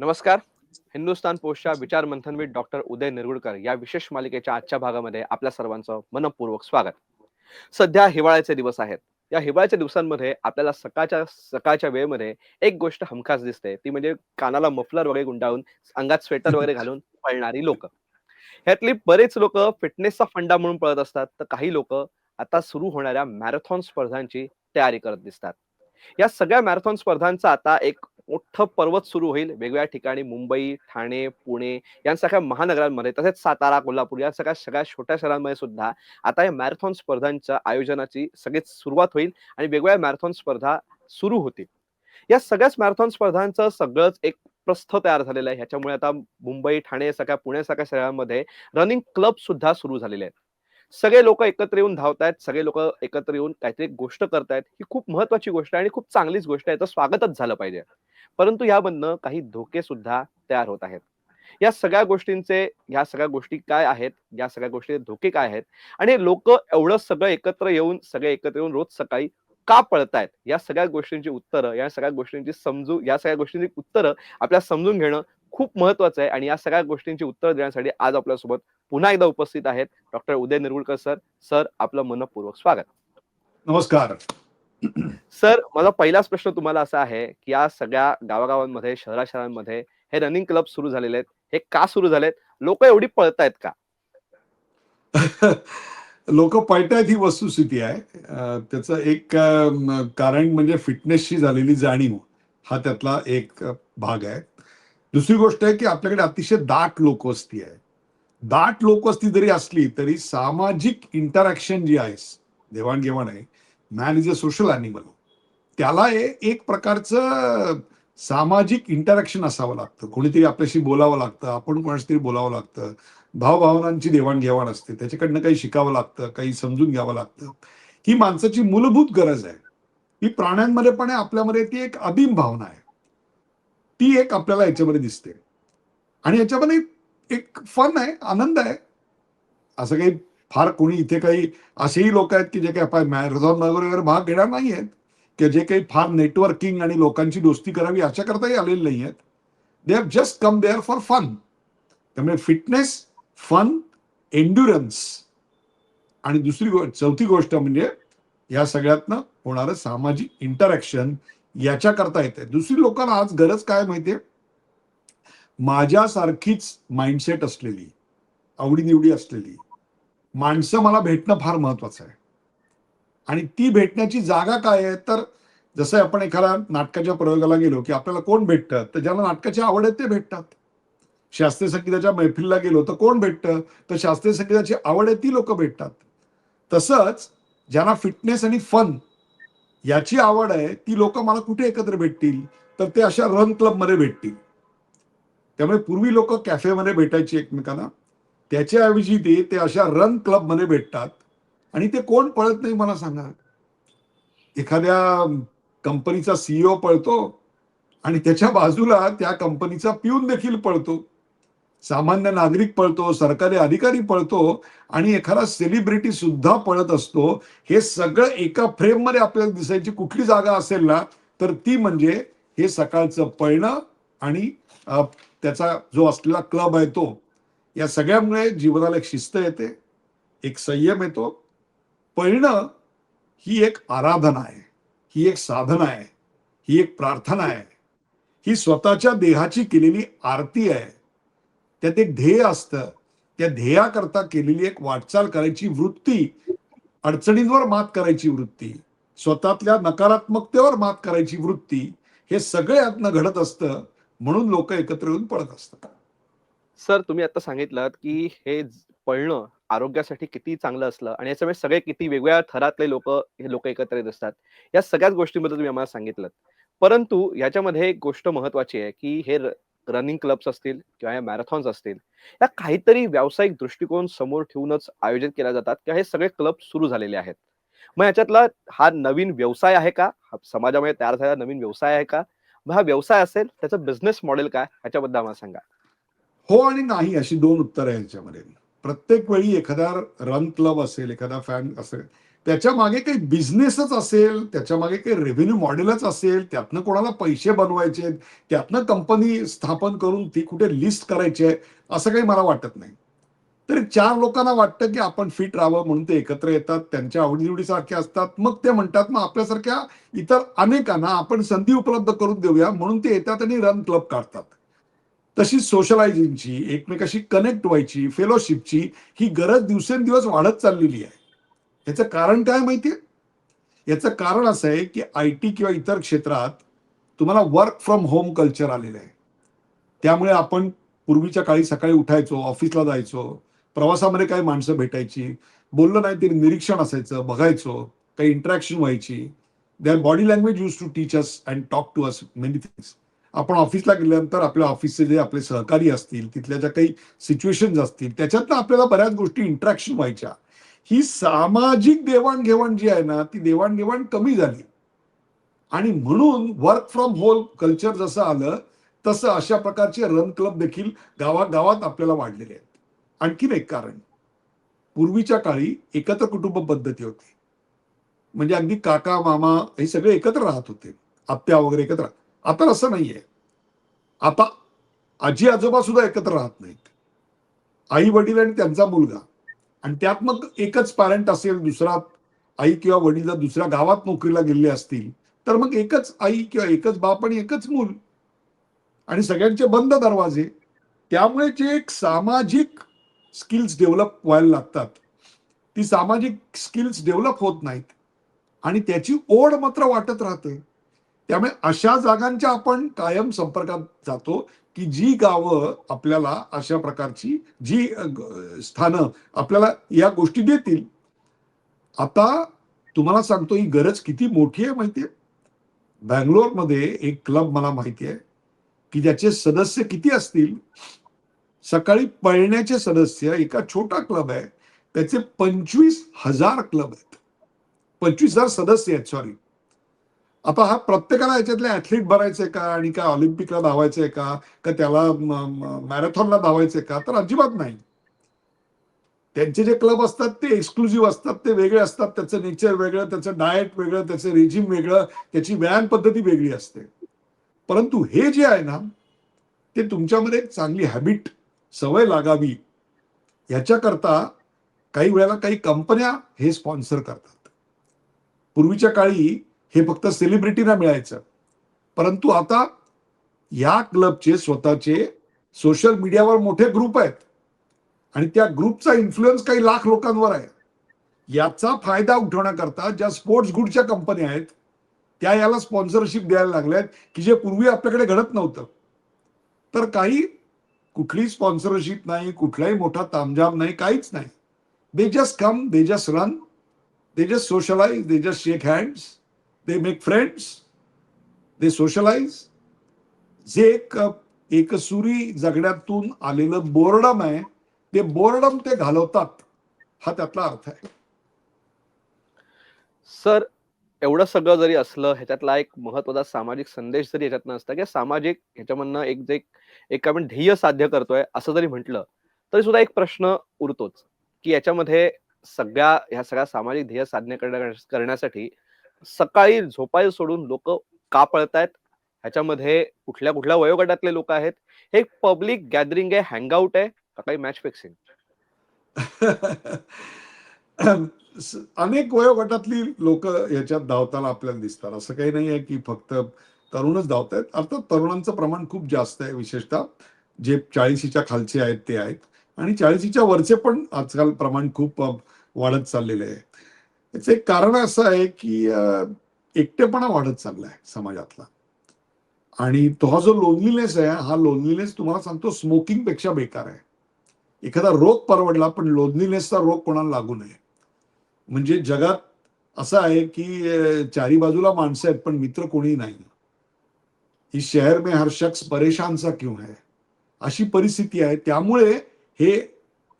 नमस्कार. हिंदुस्थान पोस्टच्या विचार मंथन विथ डॉक्टर उदय निरगुडकर या विशेष मालिकेच्या आजच्या भागामध्ये आपल्या सर्वांचं मनपूर्वक स्वागत. सध्या हिवाळ्याचे दिवस आहेत. या हिवाळ्याच्या दिवसांमध्ये आपल्याला सकाळच्या सकाळच्या वेळेमध्ये एक गोष्ट हमखास दिसते. ती म्हणजे कानाला मफलर वगैरे गुंडाळून अंगात स्वेटर वगैरे घालून पळणारी लोक. ह्यातली बरेच लोक फिटनेसचा फंडा म्हणून पळत असतात. तर काही लोक आता सुरू होणाऱ्या मॅरेथॉन स्पर्धांची तयारी करत दिसतात. या सगळ्या मॅरेथॉन स्पर्धांचा आता एक मोठं पर्वत सुरू होईल. वेगवेगळ्या ठिकाणी मुंबई ठाणे पुणे यांसारख्या महानगरांमध्ये तसेच सातारा कोल्हापूर या सगळ्या सगळ्या छोट्या शहरांमध्ये सुद्धा आता या मॅरेथॉन स्पर्धांच्या आयोजनाची सगळीच सुरुवात होईल आणि वेगवेगळ्या मॅरेथॉन स्पर्धा सुरू होतील. या सगळ्याच मॅरेथॉन स्पर्धांचं सगळंच एक प्रस्थ तयार झालेलं आहे. ह्याच्यामुळे आता मुंबई ठाणे सगळ्या पुण्यासारख्या शहरांमध्ये रनिंग क्लब सुद्धा सुरू झालेले आहेत. सगळे लोक एकत्र येऊन धावतायत सगळे लोक एकत्र येऊन काहीतरी गोष्ट करतायत ही खूप महत्वाची गोष्ट आहे आणि खूप चांगलीच गोष्ट आहे. तर स्वागतच झालं पाहिजे. परंतु यामधनं काही धोके सुद्धा तयार होत आहेत. या सगळ्या गोष्टींचे या सगळ्या गोष्टी काय आहेत? या सगळ्या गोष्टीचे धोके काय आहेत? आणि लोक एवढं सगळं एकत्र येऊन सगळे एकत्र येऊन रोज सकाळी का पळतायत? या सगळ्या गोष्टींची उत्तरं या सगळ्या गोष्टींची समजू या सगळ्या गोष्टींची उत्तरं आपल्याला समजून घेणं खूप महत्वाचं आहे. आणि या सगळ्या गोष्टींची उत्तरं देण्यासाठी आज आपल्यासोबत पुन्हा एकदा उपस्थित आहेत doctor Uday Nirgudkar sir. Sir आपलं मनपूर्वक स्वागत. नमस्कार. सर माझा पहिलाच प्रश्न तुम्हाला असा आहे की या सगळ्या गावागावांमध्ये शहरा शहरांमध्ये हे रनिंग क्लब सुरू झालेले आहेत. हे का सुरू झालेत? लोक एवढी पळतायत का? लोक पळतायत ही वस्तुस्थिती आहे. त्याचं एक कारण म्हणजे फिटनेसची झालेली जाणीव हा त्यातला एक भाग आहे. दुसरी गोष्ट आहे की आपल्याकडे अतिशय दाट लोकवस्ती आहे. दाट लोकवस्ती जरी असली तरी सामाजिक इंटरॅक्शन जी आहे देवाणघेवाण आहे man is a social animal त्याला हे एक प्रकारचं सामाजिक इंटरॅक्शन असावं लागतं. कोणीतरी आपल्याशी बोलावं लागतं आपण कोणाशी तरी बोलावं लागतं. भावभावनांची देवाणघेवाण असते. त्याच्याकडनं काही शिकावं लागतं काही समजून घ्यावं लागतं. ही माणसाची मूलभूत गरज आहे. ही प्राण्यांमध्ये पण आहे आपल्यामध्ये ती एक अभिम भावना आहे. ती एक आपल्याला याच्यामध्ये दिसते. आणि याच्यामध्ये एक फन आहे आनंद आहे. असं काही फार कोणी इथे काही असेही लोक आहेत की जे काही मॅरेथॉन वगैरे भाग घेणार नाही आहेत. की जे काही फार नेटवर्किंग आणि लोकांची दोस्ती करावी याच्याकरताही आलेले नाही आहेत. They have just come there for fun त्यामुळे फिटनेस फन एन्ड्युरन्स आणि दुसरी गो चौथी गोष्ट म्हणजे या सगळ्यातनं होणारं सामाजिक इंटरॅक्शन याच्या करता येते दुसरी लोकांना आज गरज काय माहितीये? माझ्यासारखीच माइंडसेट असलेली आवडीनिवडी असलेली माणसं मला भेटणं फार महत्वाचं आहे. आणि ती भेटण्याची जागा काय आहे? तर जसं आपण एखाद्या नाटकाच्या प्रयोगाला गेलो की आपल्याला कोण भेटतं? तर ज्याला नाटकाची आवड आहे ते भेटतात. शास्त्रीय संगीताच्या मैफिलला गेलो तर कोण भेटतं? तर शास्त्रीय संगीताची आवड आहे ती लोक भेटतात. तसंच ज्यांना फिटनेस आणि फन याची आवड आहे ती लोक मला कुठे एकत्र भेटतील तर ते अशा रन क्लबमध्ये भेटतील. त्यामुळे पूर्वी लोक कॅफेमध्ये भेटायची एकमेकांना. त्याच्याऐवजी ते ते अशा रन क्लबमध्ये भेटतात. आणि ते कोण पळत नाही मला सांगा. एखाद्या कंपनीचा सीईओ पळतो आणि त्याच्या बाजूला त्या कंपनीचा पिऊन देखील पळतो. सामान्य नागरिक पळतो सरकारी अधिकारी पळतो आणि एखादा सेलिब्रिटी सुद्धा पळत असतो हे सगळं एका फ्रेममध्ये आपल्याला दिसायची कुठली जागा असेल ना तर ती म्हणजे हे सकाळचं पळणं आणि त्याचा जो असलेला क्लब आहे तो. या सगळ्यामुळे जीवनाला एक शिस्त येते एक संयम येतो. पळणं ही एक आराधना आहे ही एक साधना आहे ही एक प्रार्थना आहे. ही स्वतःच्या देहाची केलेली आरती आहे. त्यात एक ध्येय असतं. त्या ध्येयाकरता केलेली एक वाटचाल करायची वृत्ती अडचणींवर मात करायची वृत्ती स्वतःतल्या नकारात्मकतेवर मात करायची वृत्ती हे सगळे यातनं घडत असतं. म्हणून लोक एकत्र येऊन पळत असतात. सर तुम्ही आता सांगितलं की हे पळणं आरोग्यासाठी किती चांगलं असलं आणि याच्यामुळे सगळे किती वेगवेगळ्या थरातले लोक हे लोक एकत्र येत असतात. या सगळ्याच गोष्टींबद्दल तुम्ही आम्हाला सांगितलं परंतु याच्यामध्ये एक गोष्ट महत्वाची आहे की हे रनिंग क्लब्स असतील किंवा या मॅरेथॉन्स असतील या काहीतरी व्यावसायिक दृष्टिकोन समोर ठेवूनच आयोजित केल्या जातात किंवा हे सगळे क्लब सुरू झालेले आहेत. मग याच्यातला हा नवीन व्यवसाय आहे का? समाजामध्ये तयार झालेला नवीन व्यवसाय आहे का? मग हा व्यवसाय असेल त्याचं बिझनेस मॉडेल काय? ह्याच्याबद्दल आम्हाला सांगा. हो आणि नाही अशी दोन उत्तरं आहे याच्यामध्ये. प्रत्येक वेळी एखादा रन क्लब असेल एखादा फॅन असेल त्याच्यामागे काही बिझनेसच असेल त्याच्यामागे काही रेव्हेन्यू मॉडेलच असेल त्यातनं कोणाला पैसे बनवायचे आहेत, त्यातनं कंपनी स्थापन करून ती कुठे लिस्ट करायची आहे असं काही मला वाटत नाही. तर चार लोकांना वाटतं की आपण फिट राहावं म्हणून ते एकत्र येतात त्यांच्या आवडीनिवडीसारखे असतात मग ते म्हणतात मग आपल्यासारख्या इतर अनेकांना आपण संधी उपलब्ध करून देऊया म्हणून ते येतात आणि रन क्लब काढतात. तशी सोशलायझिंगची एकमेकाशी कनेक्ट व्हायची फेलोशिपची ही गरज दिवसेंदिवस वाढत चाललेली आहे. याचं कारण काय माहितीये? याचं कारण असं आहे की आय टी किंवा इतर क्षेत्रात तुम्हाला वर्क फ्रॉम होम कल्चर आलेलं आहे. त्यामुळे आपण पूर्वीच्या काळी सकाळी उठायचो ऑफिसला जायचो प्रवासामध्ये काही माणसं भेटायची बोललं नाही तरी निरीक्षण असायचं बघायचो काही इंटरॅक्शन व्हायची. Their body language used to teach us and talk to us many things आपण ऑफिसला गेल्यानंतर आपल्या ऑफिसचे जे आपले सहकारी असतील तिथल्या ज्या काही सिच्युएशन असतील त्याच्यातनं आपल्याला बऱ्याच गोष्टी इंटरॅक्शन व्हायच्या. ही सामाजिक देवाणघेवाण जी आहे ना ती देवाणघेवाण कमी झाली. आणि म्हणून वर्क फ्रॉम होम कल्चर जसं आलं तसं अशा प्रकारचे रन क्लब देखील गावागावात आपल्याला वाढलेले आहेत. आणखीन एक कारण पूर्वीच्या काळी एकत्र कुटुंब पद्धती होती. म्हणजे अगदी काका मामा हे सगळे एकत्र राहत होते. आत्या वगैरे एकत्र आता असं नाहीये. आता आजी आजोबा सुद्धा एकत्र राहत नाहीत. आई वडील आणि त्यांचा मुलगा. आणि त्यात मग एकच पॅरेंट असेल दुसरा आई किंवा वडील जर दुसऱ्या गावात नोकरीला गेले असतील तर मग एकच आई किंवा एकच बाप आणि एकच मूल. आणि सगळ्यांचे बंद दरवाजे. त्यामुळे जे एक सामाजिक स्किल्स डेव्हलप व्हायला लागतात ती सामाजिक स्किल्स डेव्हलप होत नाहीत. आणि त्याची ओढ मात्र वाटत राहते. त्यामुळे अशा जागांच्या आपण कायम संपर्कात जातो. की जी गावं आपल्याला अशा प्रकारची जी स्थानं आपल्याला या गोष्टी देतील. आता तुम्हाला सांगतो ही गरज किती मोठी आहे माहिती आहे? बँगलोरमध्ये एक क्लब मला माहिती आहे की ज्याचे सदस्य किती असतील? सकाळी पळण्याचे सदस्य एका छोटा क्लब आहे त्याचे पंचवीस हजार क्लब आहेत. पंचवीस हजार सदस्य आहेत सॉरी आता हा प्रत्येकाला याच्यातले ऍथलीट भरायचंय का? आणि काय ऑलिम्पिकला धावायचंय का? का त्याला मॅरेथॉनला धावायचंय का? तर अजिबात नाही. त्यांचे जे क्लब असतात ते एक्सक्लुझिव्ह असतात ते वेगळे असतात. त्याचं नेचर वेगळं त्याचं डाएट वेगळं त्याचं रेजिम वेगळं त्याची व्यायाम पद्धती वेगळी असते. परंतु हे जे आहे ना ते तुमच्यामध्ये एक चांगली हॅबिट सवय लागावी. ह्याच्याकरता काही वेळेला काही कंपन्या हे स्पॉन्सर करतात. पूर्वीच्या काळी हे फक्त सेलिब्रिटीना मिळायचं. परंतु आता या क्लबचे स्वतःचे सोशल मीडियावर मोठे ग्रुप आहेत. आणि त्या ग्रुपचा इन्फ्लुएन्स काही लाख लोकांवर आहे. याचा फायदा उठवण्याकरता ज्या स्पोर्ट्स गुडच्या कंपन्या आहेत त्या याला स्पॉन्सरशिप द्यायला लागल्यात की जे पूर्वी आपल्याकडे घडत नव्हतं. तर काही कुठली स्पॉन्सरशिप नाही कुठलाही मोठा तामझाम नाही काहीच नाही. They just come they just run they just socialize they just shake hands they make friends they socialize जे एक एकसुरी जगण्यातून आलेलं बोर्डम आहे ते बोर्डम ते घालवतात हा त्यातला अर्थ आहे. सर एवढं सगळं जरी असलं ह्याच्यातला एक महत्त्वाचा सामाजिक संदेश जरी ह्याच्यातनं असता किंवा सामाजिक ह्याच्यामधनं एक जे एक आपण ध्येय साध्य करतोय असं जरी म्हटलं तरी सुद्धा एक प्रश्न उरतोच की याच्यामध्ये सगळ्या ह्या सगळ्या सामाजिक ध्येय साध्य करण्यासाठी सकाळी झोपायला सोडून लोक का पळतायत? ह्याच्यामध्ये कुठल्या कुठल्या वयोगटातले लोक आहेत? हे पब्लिक गॅदरिंग आहे हँगआउट आहे. का काही मॅच फिक्सिंग अनेक वयोगटातली लोक याच्यात धावताना आपल्याला दिसतात. असं काही नाही आहे की फक्त तरुणच धावत आहेत अर्थात तरुणांचं प्रमाण खूप जास्त आहे. विशेषतः जे चाळीशीच्या खालचे आहेत ते आहेत. आणि चाळीशीच्या वरचे पण आजकाल प्रमाण खूप वाढत चाललेले आहे. त्याचं एक कारण असं आहे की एकटेपणा वाढत चाललाय समाजातला. आणि तो हा जो लोनलीनेस आहे हा लोनलीनेस तुम्हाला सांगतो स्मोकिंगपेक्षा बेकार आहे. एखादा रोग परवडला पण लोनलीनेसचा रोग कोणाला लागू नये. म्हणजे जगात असं आहे की चारी बाजूला माणसं आहेत पण मित्र कोणी नाही. ही शहर में हर शख्स परेशानचा क्यों है? अशी परिस्थिती आहे. त्यामुळे हे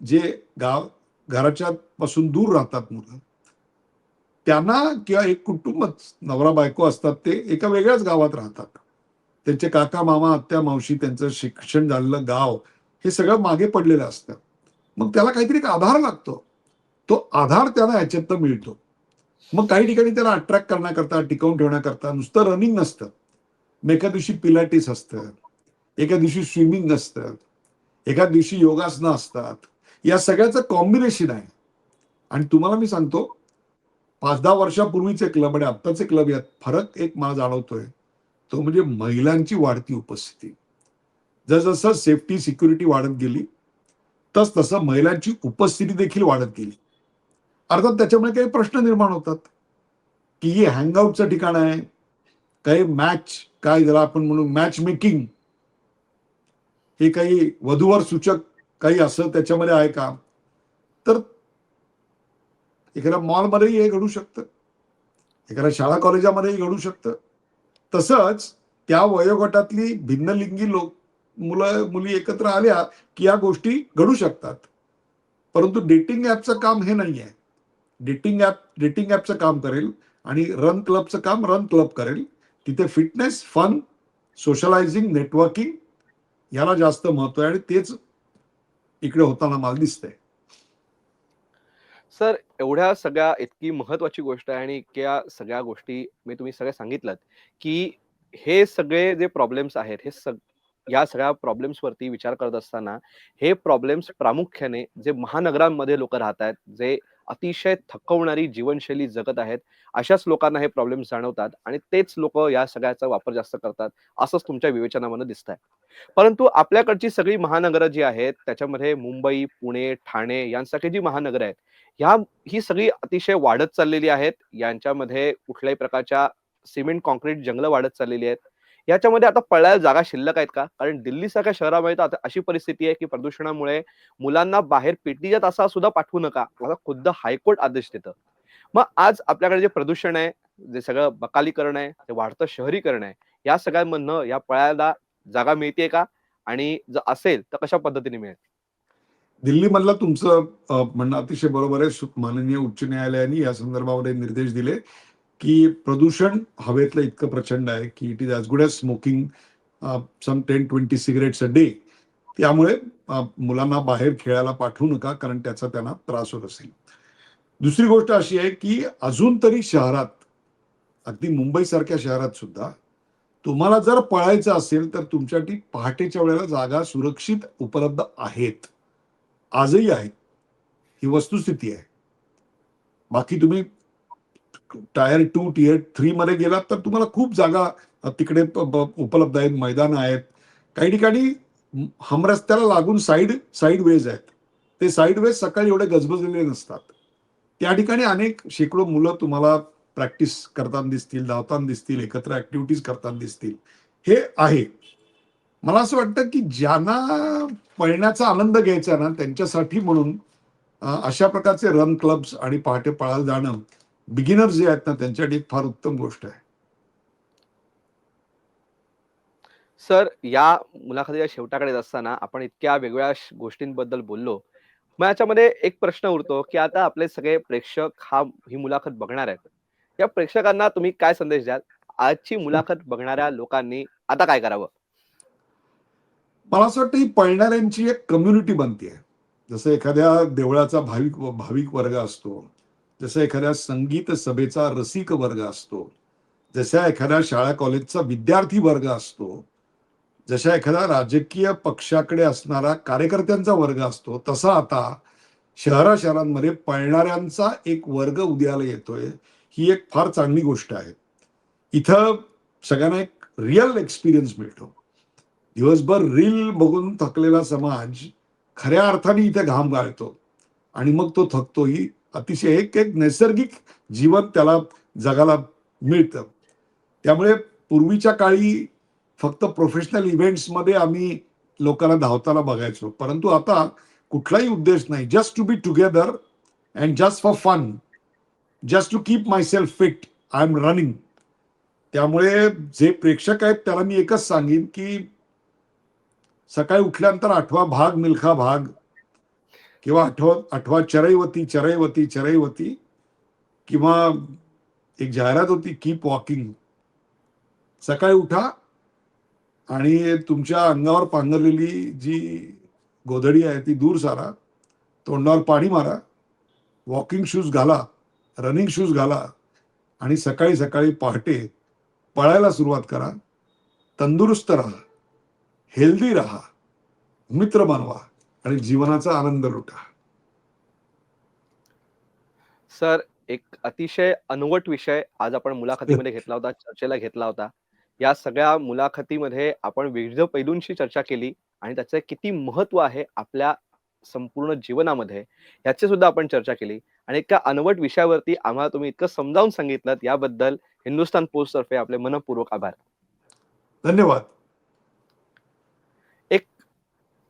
जे गाव घराच्या पासून दूर राहतात मुलं त्यांना किंवा एक कुटुंबच नवरा बायको असतात ते एका वेगळ्याच गावात राहतात. त्यांचे काका मामा आत्या मावशी त्यांचं शिक्षण झालेलं गाव हे सगळं मागे पडलेलं असतं. मग त्याला काहीतरी एक आधार लागतो. तो आधार त्याला याच्यात मिळतो. मग काही ठिकाणी त्याला अट्रॅक्ट करण्याकरता टिकवून ठेवण्याकरता नुसतं रनिंग नसतं. मग एका दिवशी पिलाटीस असतं. एका दिवशी स्विमिंग असतं एका दिवशी योगासनं असतात. या सगळ्याचं कॉम्बिनेशन आहे. आणि तुम्हाला मी सांगतो पाच दहा वर्षापूर्वीचे क्लब आणि आत्ताचे क्लब यात फरक एक मला जाणवतोय. तो म्हणजे महिलांची वाढती उपस्थिती. जसजसं सेफ्टी सिक्युरिटी वाढत गेली तस तसं महिलांची उपस्थिती देखील वाढत गेली. अर्थात त्याच्यामुळे काही प्रश्न निर्माण होतात. की हे हँगआउटचं ठिकाण आहे. काही मॅच काय जरा आपण म्हणू मॅच मेकिंग हे काही वधूवर सूचक काही असं त्याच्यामध्ये आहे का? तर एखाद्या मॉलमध्येही हे घडू शकतं. एखाद्या शाळा कॉलेजामध्येही घडू शकतं. तसंच त्या वयोगटातली भिन्नलिंगी लोक मुलं मुली एकत्र आल्या की या गोष्टी घडू शकतात. परंतु डेटिंग ॲपचं काम हे नाही आहे डेटिंग ॲप डेटिंग ॲपचं काम करेल आणि रन क्लबचं काम रन क्लब करेल. तिथे फिटनेस फन सोशलायझिंग नेटवर्किंग याला जास्त महत्त्व आहे आणि तेच इकडे होताना मला दिसतंय. सर एवढ्या सगळ्या इतकी महत्वाची गोष्ट आहे आणि इतक्या सगळ्या गोष्टी मी तुम्ही सगळ्या सांगितलं की हे सगळे जे प्रॉब्लेम्स आहेत हे सग या सगळ्या प्रॉब्लेम्स वरती विचार करत असताना हे प्रॉब्लेम्स प्रामुख्याने जे महानगरांमध्ये लोक राहत आहेत जे अतिशय थकवणारी जीवनशैली जगत आहेत अशाच लोकांना हे प्रॉब्लेम्स जाणवतात आणि तेच लोक या सगळ्याचा वापर जास्त करतात असंच तुमच्या विवेचनामध्ये दिसत आहे परंतु आपल्याकडची सगळी महानगरं जी आहेत त्याच्यामध्ये मुंबई पुणे ठाणे यांसारखी जी महानगरं आहेत ह्या ही सगळी अतिशय वाढत चाललेली आहेत. यांच्यामध्ये कुठल्याही प्रकारच्या सिमेंट कॉन्क्रीट जंगलं वाढत चाललेली आहेत. याच्यामध्ये आता पळायला जागा शिल्लक आहेत का? कारण दिल्ली सारख्या शहरामध्ये आता अशी परिस्थिती आहे की प्रदूषणामुळे मुलांना बाहेर पेटीच्या तासा सुद्धा पाठवू नका. मला खुद्द हायकोर्ट आदेश देतं. मग आज आपल्याकडे जे प्रदूषण आहे जे सगळं बकालीकरण आहे ते वाढतं शहरीकरण आहे या सगळ्यांमधनं या पळायला जागा मिळते का? आणि जर असेल तर कशा पद्धतीने मिळेल? दिल्लीमधलं तुमचं म्हणणं अतिशय बरोबर आहे. माननीय उच्च न्यायालयाने या संदर्भामध्ये निर्देश दिले की प्रदूषण हवेतलं इतकं प्रचंड आहे की it is as good as smoking some ten twenty cigarettes a day त्यामुळे मुलांना बाहेर खेळायला पाठवू नका कारण त्याचा त्यांना त्रास होत असेल. दुसरी गोष्ट अशी आहे की अजून तरी शहरात अगदी मुंबईसारख्या शहरात सुद्धा तुम्हाला जर पळायचं असेल तर तुमच्यासाठी पहाटेच्या वेळेला जागा सुरक्षित उपलब्ध आहेत. आजही आहेत ही वस्तुस्थिती आहे. बाकी तुम्ही टायर टू टियर थ्री मध्ये गेलात तर तुम्हाला खूप जागा तिकडे उपलब्ध आहेत मैदान आहेत. काही ठिकाणी हमरस्त्याला लागून साईड साईड वेज आहेत. ते साईड वेज सकाळी एवढे गजबजलेले नसतात. त्या ठिकाणी अनेक शेकडो मुलं तुम्हाला प्रॅक्टिस करताना दिसतील धावताना दिसतील एकत्र ऍक्टिव्हिटीज करताना दिसतील. हे आहे. मला असं वाटतं की ज्यांना पळण्याचा आनंद घ्यायचा ना त्यांच्यासाठी म्हणून अशा प्रकारचे रन क्लब्स आणि पहाटे पळायला जाणं बिगिनर जे आहेत ना त्यांच्यासाठी एक फार उत्तम गोष्ट आहे. सर या मुलाखतीच्या शेवटाकडे असताना आपण इतक्या वेगवेगळ्या गोष्टींबद्दल बोललो. मग याच्यामध्ये एक प्रश्न उरतो की आता आपले सगळे प्रेक्षक हा ही मुलाखत बघणार आहेत. या प्रेक्षकांना तुम्ही काय संदेश द्याल? आजची मुलाखत बघणाऱ्या लोकांनी आता काय करावं? मला असं वाटतं ही पळणाऱ्यांची एक कम्युनिटी बनते जसं एखाद्या देवळाचा भाविक भाविक वर्ग असतो जसं एखाद्या संगीत सभेचा रसिक वर्ग असतो जशा एखाद्या शाळा कॉलेजचा विद्यार्थी वर्ग असतो जशा एखाद्या राजकीय पक्षाकडे असणारा कार्यकर्त्यांचा वर्ग असतो तसा आता शहरा शहरांमध्ये पळणाऱ्यांचा एक वर्ग उद्याला येतोय ही एक फार चांगली गोष्ट आहे. इथं सगळ्यांना एक रिअल एक्सपिरियन्स मिळतो. दिवसभर रील बघून थकलेला समाज खऱ्या अर्थाने इथे घाम गाळतो. आणि मग तो थकतो ही अतिशय एक एक नैसर्गिक जीवन त्याला जगाला मिळतं. त्यामुळे पूर्वीच्या काळी फक्त प्रोफेशनल इव्हेंट्समध्ये आम्ही लोकांना धावताना बघायचो. परंतु आता कुठलाही उद्देश नाही. Just to be together and just for fun just to keep myself fit I am running त्यामुळे जे प्रेक्षक आहेत त्याला मी एकच सांगेन की सकाळी उठल्यानंतर आठवा भाग मिल्खा भाग किंवा आठवा आठवा चरैवती चरैवती चरैवती किंवा एक जाहिरात होती कीप वॉकिंग सकाळी उठा आणि तुमच्या अंगावर पांघरलेली जी गोधडी आहे ती दूर सारा. तोंडावर पाणी मारा. वॉकिंग शूज घाला. रनिंग शूज घाला. आणि सकाळी सकाळी पहाटे पळायला सुरुवात करा. तंदुरुस्त राहा. हेल्दी राहा मित्र बनवा आणि जीवनाचा आनंद लुटा. सर एक अतिशय अनवट विषय आज आपण मुलाखतीमध्ये घेतला होता चर्चेला घेतला होता. या सगळ्या मुलाखतीमध्ये आपण विविध पैलूंशी चर्चा केली आणि त्याचे किती महत्त्व आहे आपल्या संपूर्ण जीवनामध्ये याची सुद्धा आपण चर्चा केली. आणि एका अनवट विषयावरती आम्हाला तुम्ही इतकं समजावून सांगितलं याबद्दल हिंदुस्थान पोस्ट तर्फे आपले मनपूर्वक आभार. धन्यवाद.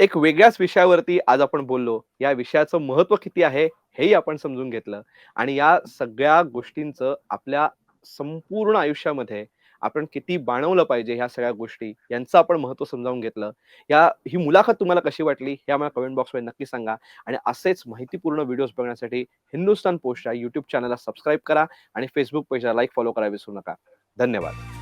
एक वेगळ्याच विषयावरती आज आपण बोललो. या विषयाचं महत्त्व किती आहे हेही आपण समजून घेतलं. आणि या सगळ्या गोष्टींचं आपल्या संपूर्ण आयुष्यामध्ये आपण किती बाणवलं पाहिजे ह्या सगळ्या गोष्टी यांचं आपण महत्त्व समजावून घेतलं. या ही मुलाखत तुम्हाला कशी वाटली हे आम्हाला कमेंट बॉक्समध्ये नक्की सांगा. आणि असेच माहितीपूर्ण व्हिडिओज बघण्यासाठी हिंदुस्तान पोस्टच्या युट्यूब चॅनलला सबस्क्राईब करा आणि फेसबुक पेजला लाईक फॉलो करा विसरू नका. धन्यवाद.